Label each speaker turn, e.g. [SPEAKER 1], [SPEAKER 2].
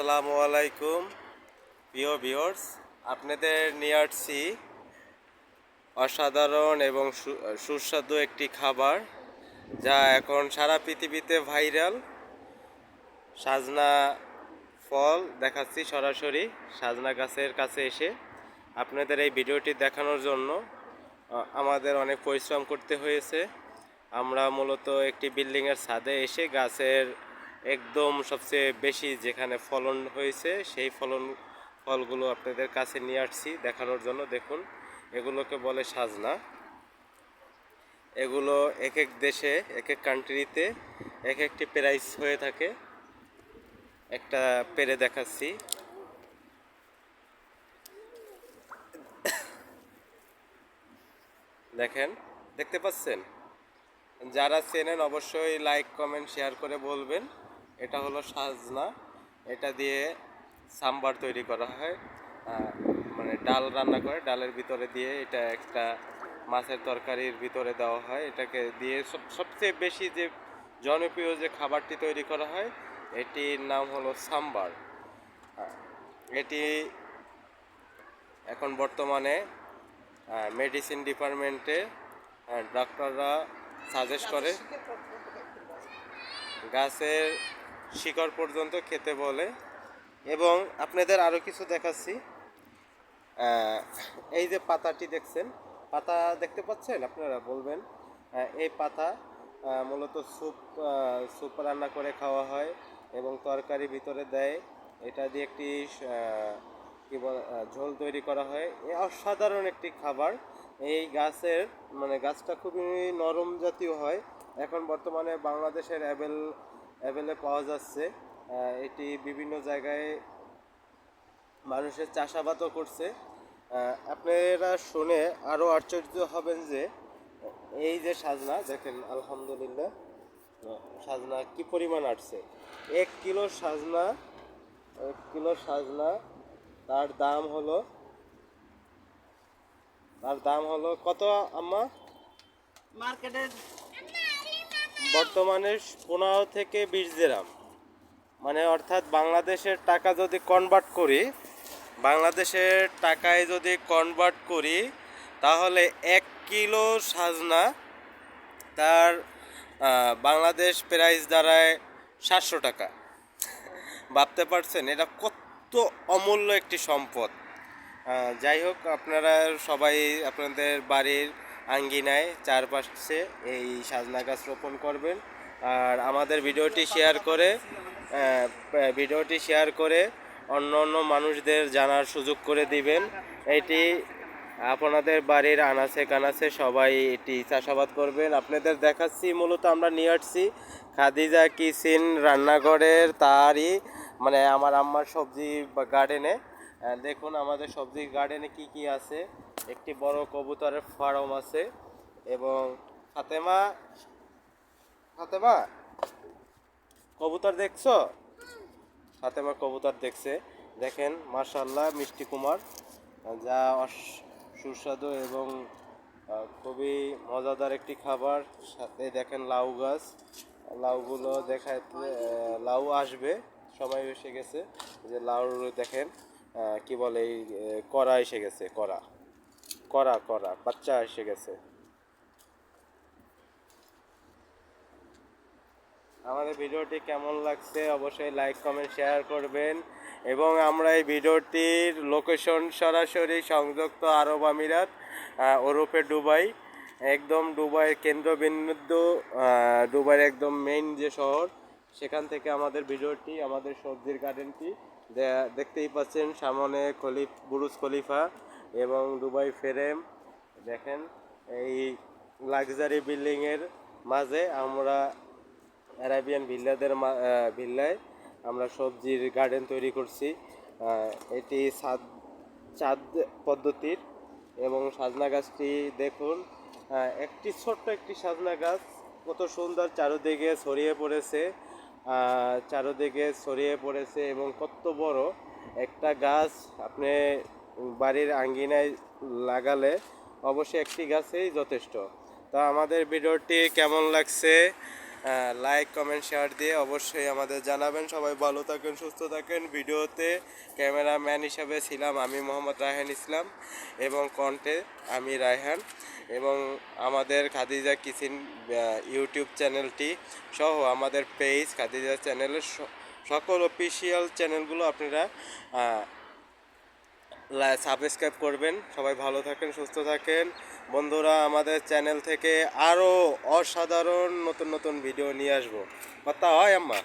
[SPEAKER 1] আসসালামু আলাইকুম। প্রিয় ভিউয়ার্স, আপনাদের নিয়ে আসছি অসাধারণ এবং সুস্বাদু একটি খাবার যা এখন সারা পৃথিবীতে ভাইরাল। সাজনা ফল দেখাচ্ছি সরাসরি সাজনা গাছের কাছে এসে আপনাদের এই ভিডিওটি দেখানোর জন্য। আমাদের অনেক পরিশ্রম করতে হয়েছে। আমরা মূলত একটি বিল্ডিংয়ের ছাদে এসে গাছের একদম সবচেয়ে বেশি যেখানে ফলন হয়েছে, সেই ফলন, ফলগুলো আপনাদের কাছে নিয়ে আসছি দেখানোর জন্য। দেখুন, এগুলোকে বলে সাজনা। এগুলো এক এক দেশে এক এক কান্ট্রিতে এক একটি প্রাইস হয়ে থাকে। একটা পেরে দেখাচ্ছি। দেখেন, দেখতে পাচ্ছেন? যারা চেনেন অবশ্যই লাইক কমেন্ট শেয়ার করে বলবেন। এটা হলো সাজনা। এটা দিয়ে সাম্বার তৈরি করা হয়। মানে ডাল রান্না করে, ডালের ভিতরে দিয়ে এটা একটা মাছের তরকারির ভিতরে দেওয়া হয়। এটাকে দিয়ে সব সবচেয়ে বেশি যে জনপ্রিয় যে খাবারটি তৈরি করা হয়, এটির নাম হলো সাম্বার। এটি এখন বর্তমানে মেডিসিন ডিপার্টমেন্টে ডাক্তাররা সাজেস্ট করে। গাছের শিকড় পর্যন্ত খেতে বলে। এবং আপনাদের আরও কিছু দেখাচ্ছি। এই যে পাতাটি দেখছেন, পাতা দেখতে পাচ্ছেন আপনারা? বলবেন এই পাতা মূলত স্যুপ স্যুপ রান্না করে খাওয়া হয় এবং তরকারি ভিতরে দেয়। এটা দিয়ে একটি কি বল ঝোল তৈরি করা হয়। এ অসাধারণ একটি খাবার। এই গাছের মানে গাছটা খুবই নরম জাতীয় হয়। এখন বর্তমানে বাংলাদেশের অ্যাভেল অ্যাভেলে পাওয়া যাচ্ছে। এটি বিভিন্ন জায়গায় মানুষের চাষাবাদও করছে। আপনারা শুনে আরও আশ্চর্য হবেন যে, এই যে সাজনা, দেখেন, আলহামদুলিল্লাহ, সাজনা কি পরিমাণ আসছে। এক কিলো সাজনা, এক কিলো সাজনা, তার দাম হলো, তার দাম হলো কত আম্মা?
[SPEAKER 2] মার্কেটের
[SPEAKER 1] বর্তমানে পনেরো থেকে বিশ দিরাম মানে অর্থাৎ বাংলাদেশের টাকা যদি কনভার্ট করি, বাংলাদেশের টাকায় যদি কনভার্ট করি, তাহলে এক কিলো সাজনা তার বাংলাদেশ প্রাইস দাঁড়ায় সাতশো টাকা। ভাবতে পারছেন, এটা কত অমূল্য একটি সম্পদ। যাই হোক, আপনারা সবাই, আপনাদের বাড়ির আঙ্গিনায় চারপাশে এই সাজনা গাছ রোপণ করবেন। আর আমাদের ভিডিওটি শেয়ার করে ভিডিওটি শেয়ার করে অন্য অন্য মানুষদের জানার সুযোগ করে দিবেন। এটি আপনাদের বাড়ির আনাচে কানাচে সবাই এটি চাষাবাদ করবেন। আপনাদের দেখাচ্ছি, মূলত আমরা নিয়ে আসছি খাদিজা কিচেন রান্নাঘরের তারই মানে আমার আম্মার সবজি গার্ডেনে দেখুন আমাদের সবজি গার্ডেনে কি কি আছে। একটি বড় কবুতরের ফার্ম আছে এবং ফাতেমা ফাতেমা, কবুতর দেখছ? ফাতেমা কবুতর দেখছে। দেখেন মার্শাল্লাহ মিষ্টি কুমার, যা সুস্বাদু এবং খুবই মজাদার একটি খাবার। সাথে দেখেন, লাউ গাছ। লাউগুলো দেখায় লাউ আসবে, সময় এসে গেছে। যে লাউ দেখেন কি বলে এই কড়া এসে গেছে, কড়া। কড়া করা, বাচ্চা এসে গেছে। আমাদের ভিডিওটি কেমন লাগছে অবশ্যই লাইক, কমেন্ট, শেয়ার করবেন। এবং আমরা এই ভিডিওটির লোকেশন সরাসরি সংযুক্ত আরব আমিরাত ওরফে দুবাই, একদম দুবাইয়ের কেন্দ্রবিন্দু দুবাইয়ের একদম মেইন যে শহর, সেখান থেকে আমাদের ভিডিওটি, আমাদের সবজির গার্ডেনটি দেখতেই পাচ্ছেন, সামনে খলিফ, বুরুজ খলিফা। এবং দুবাই ফেরেম, দেখেন, এই লাক্সারি বিল্ডিংয়ের মাঝে আমরা অ্যারাবিয়ান ভিল্লাদের ভিল্লায় আমরা সবজির গার্ডেন তৈরি করছি। এটি সাদ, চাঁদ পদ্ধতির এবং সাজনা গাছটি দেখুন। একটি ছোট্ট একটি সাজনা গাছ, কত সুন্দর চারোদিকে ছড়িয়ে পড়েছে। চারোদিকে ছড়িয়ে পড়েছে এবং কত বড় একটা গাছ। আপনি বাড়ির আঙ্গিনায় লাগালে অবশ্যই একটি গাছেই যথেষ্ট। তা আমাদের ভিডিওটি কেমন লাগছে লাইক কমেন্ট শেয়ার দিয়ে অবশ্যই আমাদের জানাবেন। সবাই ভালো থাকেন, সুস্থ থাকেন। ভিডিওতে ক্যামেরাম্যান হিসাবে ছিলাম আমি মোহাম্মদ রায়হান ইসলাম এবং কণ্ঠে আমি রায়হান এবং আমাদের খাদিজা কিচেন ইউটিউব চ্যানেলটি সহ আমাদের পেজ খাদিজা চ্যানেলের সকল অফিসিয়াল চ্যানেলগুলো আপনারা সাবস্ক্রাইব করবেন। সবাই ভালো থাকেন, সুস্থ থাকেন। বন্ধুরা, আমাদের চ্যানেল থেকে আরও অসাধারণ নতুন নতুন ভিডিও নিয়ে আসব। কথা হয় আম্মা?